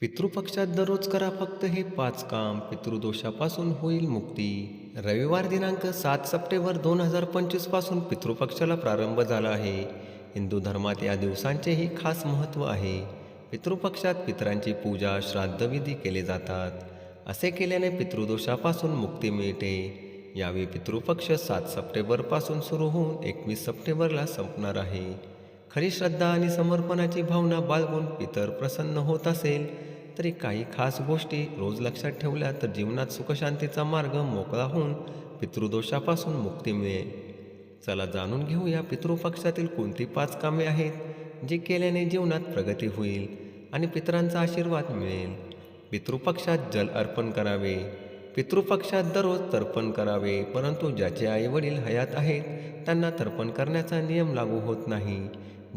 पितृपक्षात दररोज करा फक्त हे पाच काम. पितृदोषापासून होईल मुक्ती. रविवार दिनांक सात सप्टेंबर दोन हजार पंचवीसपासून पितृपक्षाला प्रारंभ झाला आहे. हिंदू धर्मात या दिवसांचेही खास महत्त्व आहे. पितृपक्षात पितरांची पूजा श्राद्धविधी केले जातात. असे केल्याने पितृदोषापासून मुक्ती मिळते. यावेळी पितृपक्ष सात सप्टेंबरपासून सुरू होऊन एकवीस सप्टेंबरला संपणार आहे. खरी श्रद्धा आणि समर्पणाची भावना बाळगून पितर प्रसन्न होत असेल तरी काही खास गोष्टी रोज लक्षात ठेवल्या तर जीवनात सुखशांतीचा मार्ग मोकळा होऊन पितृदोषापासून मुक्ती मिळेल. चला जाणून घेऊया पितृपक्षातील कोणती पाच कामे आहेत जी केल्याने जीवनात प्रगती होईल आणि पितरांचा आशीर्वाद मिळेल. पितृपक्षात जल अर्पण करावे. पितृपक्षात दररोज तर्पण करावे परंतु ज्याचे आईवडील हयात आहेत त्यांना तर्पण करण्याचा नियम लागू होत नाही.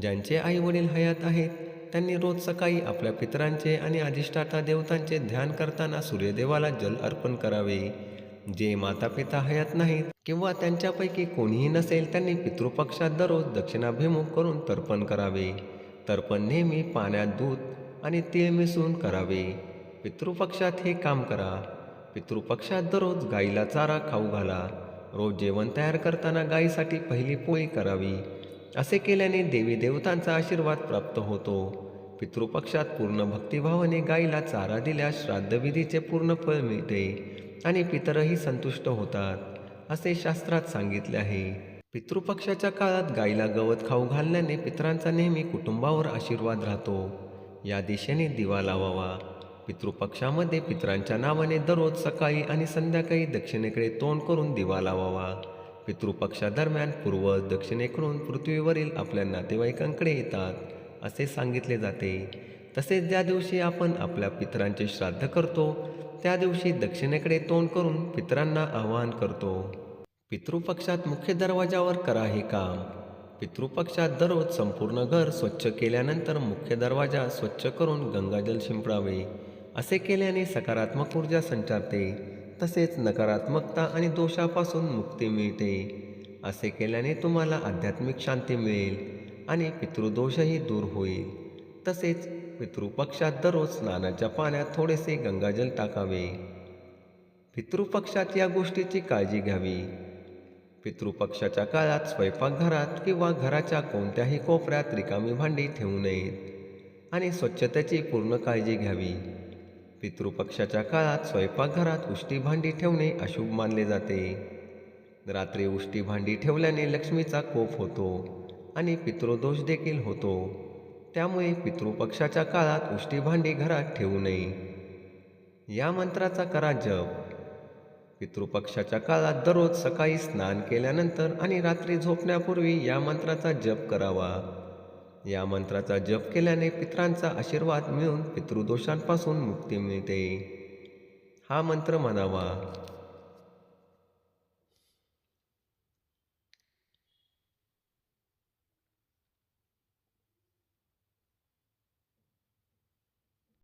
ज्यांचे आईवडील हयात आहेत त्यांनी रोज सकाळी आपल्या पितरांचे आणि अधिष्ठाता देवतांचे ध्यान करताना सूर्यदेवाला जल अर्पण करावे. जे माता पिता हयात नाहीत किंवा त्यांच्यापैकी कोणीही नसेल त्यांनी पितृपक्षात दररोज दक्षिणाभिमुख करून तर्पण करावे. तर्पण नेहमी पाण्यात दूध आणि तीळ मिसळून करावे. पितृपक्षात हे काम करा. पितृपक्षात दररोज गाईला चारा खाऊ घाला. रोज जेवण तयार करताना गाईसाठी पहिली पोळी करावी. असे केल्याने देवी देवतांचा आशीर्वाद प्राप्त होतो. पितृपक्षात पूर्ण भक्तिभावाने गायीला चारा दिल्यास श्राद्धविधीचे पूर्ण फळ मिळते आणि पितरही संतुष्ट होतात असे शास्त्रात सांगितले आहे. पितृपक्षाच्या काळात गायीला गवत खाऊ घालण्याने पितरांचा नेहमी कुटुंबावर आशीर्वाद राहतो. या दिशेने दिवा लावावा. पितृपक्षामध्ये पितरांच्या नावाने दररोज सकाळी आणि संध्याकाळी दक्षिणेकडे तोंड करून दिवा लावावा. पितृपक्षादरम्यान पूर्व दक्षिणेकडून पृथ्वीवरील आपल्या नातेवाईकांकडे येतात असे सांगितले जाते. तसेच ज्या दिवशी आपण आपल्या पितरांचे श्राद्ध करतो त्या दिवशी दक्षिणेकडे तोंड करून पितरांना आवाहन करतो. पितृपक्षात मुख्य दरवाजावर करा हे काम. पितृपक्षात दररोज संपूर्ण घर स्वच्छ केल्यानंतर मुख्य दरवाजा स्वच्छ करून गंगाजल शिंपडावे. असे केल्याने सकारात्मक ऊर्जा संचारते. तसेच नकारात्मकता आणि दोषापासून मुक्ती मिळते. असे केल्याने तुम्हाला आध्यात्मिक शांती मिळेल आणि पितृदोषही दूर होईल. तसेच पितृपक्षात दररोज स्नानाच्या पाण्यात थोडेसे गंगाजल टाकावे. पितृपक्षात या गोष्टीची काळजी घ्यावी. पितृपक्षाच्या काळात स्वयंपाकघरात किंवा घराच्या कोणत्याही कोपऱ्यात रिकामी भांडी ठेवू नयेत आणि स्वच्छतेची पूर्ण काळजी घ्यावी. पितृपक्षाच्या काळात स्वयंपाकघरात उष्टी भांडी ठेवणे अशुभ मानले जाते. रात्री उष्टी भांडी ठेवल्याने लक्ष्मीचा कोप होतो आणि पितृदोष देखील होतो. त्यामुळे पितृपक्षाच्या काळात उष्टी भांडी घरात ठेवू नये. या मंत्राचा करा जप. पितृपक्षाच्या काळात दररोज सकाळी स्नान केल्यानंतर आणि रात्री झोपण्यापूर्वी या मंत्राचा जप करावा. या मंत्राचा जप केल्याने पितरांचा आशीर्वाद मिळून पितृदोषांपासून मुक्ती मिळते. हा मंत्र म्हणावा.